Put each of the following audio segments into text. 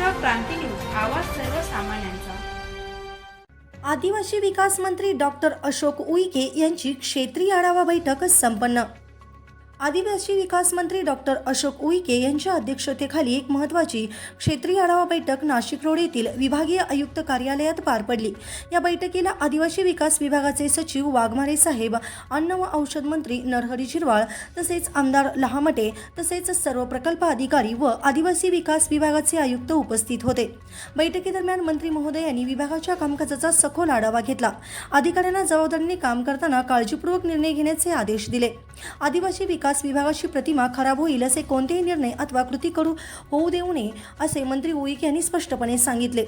Maharashtra Kranti news आवाज सर्वसामान्यांचा. आदिवासी विकास मंत्री डॉक्टर अशोक उईके यांची क्षेत्रीय आढावा बैठक संपन्न. आदिवासी विकास मंत्री डॉक्टर अशोक उईके यांच्या अध्यक्षतेखाली एक महत्त्वाची क्षेत्रीय आढावा बैठक नाशिक रोड येथील विभागीय आयुक्त कार्यालयात पार पडली. या बैठकीला आदिवासी विकास विभागाचे सचिव वाघमारे साहेब अन्न व औषध मंत्री नरहरी झिरवाळ तसेच आमदार लहामटे तसेच सर्व प्रकल्प अधिकारी व आदिवासी विकास विभागाचे आयुक्त उपस्थित होते. बैठकीदरम्यान मंत्री महोदयांनी विभागाच्या कामकाजाचा सखोल आढावा घेतला. अधिकाऱ्यांना जबाबदारीने काम करताना काळजीपूर्वक निर्णय घेण्याचे आदेश दिले. आदिवासी विकास विभागाची प्रतिमा खराब होईल असे कोणतेही निर्णय अथवा कृती करू होऊ देऊ नये असे मंत्री उईक यांनी स्पष्टपणे सांगितले.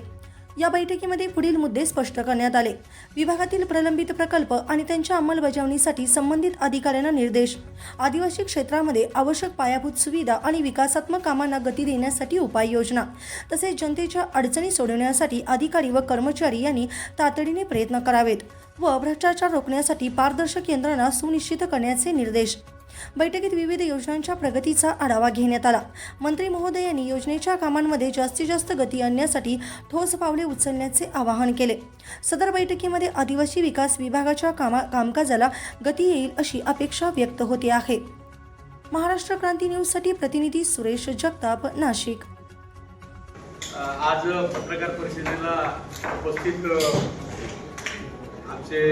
या बैठकीमध्ये पुढील मुद्दे स्पष्ट करण्यात आले. विभागातील प्रलंबित प्रकल्प आणि त्यांच्या अंमलबजावणीसाठी संबंधित अधिकाऱ्यांना निर्देश. आदिवासी क्षेत्रामध्ये आवश्यक पायाभूत सुविधा आणि विकासात्मक कामांना गती देण्यासाठी उपाययोजना. तसेच जनतेच्या अडचणी सोडवण्यासाठी अधिकारी व कर्मचारी यांनी तातडीने प्रयत्न करावेत व भ्रष्टाचार रोखण्यासाठी पारदर्शक यंत्रणा सुनिश्चित करण्याचे निर्देश. बैठकीत विविध योजनांच्या प्रगतीचा आढावा घेण्यात आला. मंत्री महोदयांनी योजनेच्या कामांमध्ये जास्तीत जास्त गती आणण्यासाठी ठोस पावले उचलण्याचे आवाहन केले. सदर बैठकीमध्ये आदिवासी विकास विभागाच्या कामा कामकाजाला गती येईल अशी अपेक्षा व्यक्त होते आहे. महाराष्ट्र क्रांती न्यूजसाठी प्रतिनिधी सुरेश जगताप नाशिक. आज पत्रकार परिषदेला उपस्थित आमचे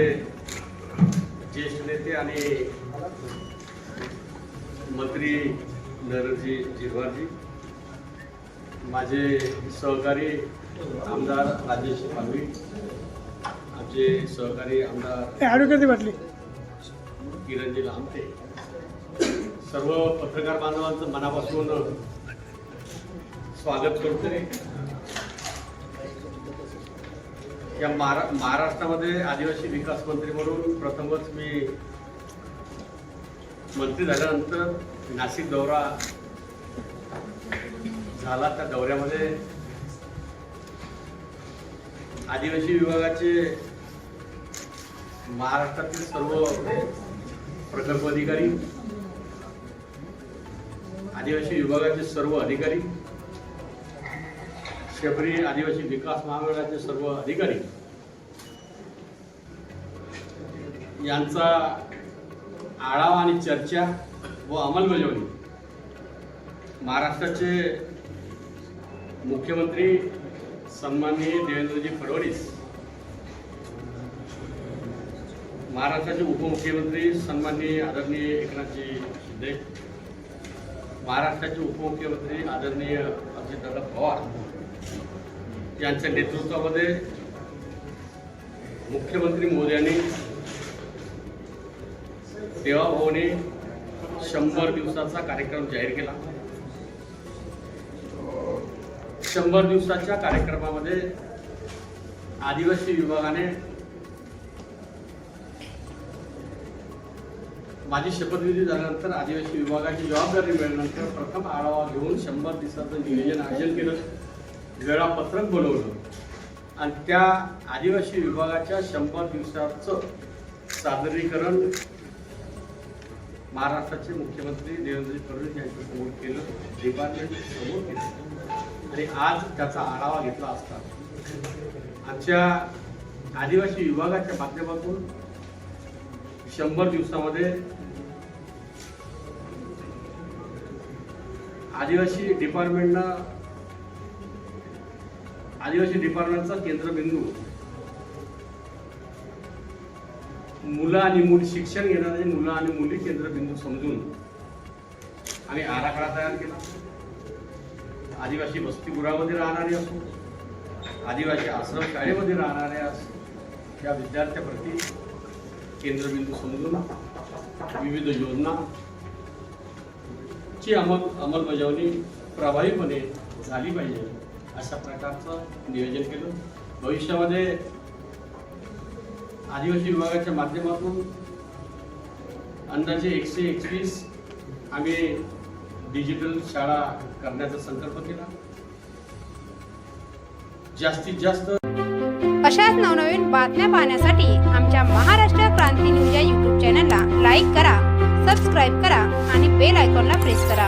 ज्येष्ठ नेते आणि मंत्री नरजी जिरवारजी माझे सहकारी आमदार राजेश पालवी आमचे सहकारी आमदार वाटली किरणजी लांबते सर्व पत्रकार बांधवांचं मनापासून स्वागत करतो. या महारा महाराष्ट्रामध्ये आदिवासी विकास मंत्री म्हणून प्रथमच मी मंत्री झाल्यानंतर नाशिक दौरा झाला. त्या दौऱ्यामध्ये आदिवासी विभागाचे महाराष्ट्रातील सर्व प्रकल्प अधिकारी आदिवासी विभागाचे सर्व अधिकारी शबरी आदिवासी विकास महामंडळाचे सर्व अधिकारी यांचा आढावा आणि चर्चा व अंमलबजावणी. महाराष्ट्राचे मुख्यमंत्री सन्माननीय देवेंद्रजी फडणवीस महाराष्ट्राचे उपमुख्यमंत्री सन्माननीय आदरणीय एकनाथजी शिंदे महाराष्ट्राचे उपमुख्यमंत्री आदरणीय अजितदादा पवार यांच्या नेतृत्वामध्ये मुख्यमंत्री मोदी यांनी देवाभाऊने शंभर दिवसाचा कार्यक्रम जाहीर केला. शंभर दिवसाच्या कार्यक्रमामध्ये आदिवासी विभागाने माझी शपथविधी झाल्यानंतर आदिवासी विभागाची जबाबदारी मिळाल्यानंतर प्रथम आढावा घेऊन शंभर दिवसाचं नियोजन आयोजन केलं. वेळापत्रक बनवलं. आणि त्या आदिवासी विभागाच्या शंभर दिवसाचं सादरीकरण महाराष्ट्राचे मुख्यमंत्री देवेंद्र फडणवीस यांच्या समोर केलं डिपार्टमेंट समोर केलं. आणि आज त्याचा आढावा घेतला असता. आजच्या आदिवासी विभागाच्या माध्यमातून शंभर दिवसामध्ये आदिवासी डिपार्टमेंटला आदिवासी डिपार्टमेंटचा केंद्रबिंदू मुलं आणि मुली शिक्षण घेणारे मुलं आणि मुली केंद्रबिंदू समजून आम्ही आराखडा तयार केला. आदिवासी वसतिगृहामध्ये राहणारे असो आदिवासी आश्रम शाळेमध्ये राहणारे असो या विद्यार्थ्याप्रती केंद्रबिंदू समजून विविध योजना ची अंमल अंमलबजावणी प्रभावीपणे झाली पाहिजे अशा प्रकारचं नियोजन केलं. भविष्यामध्ये आदिवासी विभागाच्या माध्यमातून अंदाजे एकशे एकवीस आम्ही डिजिटल शाळा करण्याचा संकल्प केला. जास्तीत जास्त अशाच नवनवीन बातम्या पाहण्यासाठी आमच्या महाराष्ट्र क्रांती न्यूज या यूट्यूब चॅनलला लाईक करा सबस्क्राईब करा आणि बेल आयकॉनला प्रेस करा.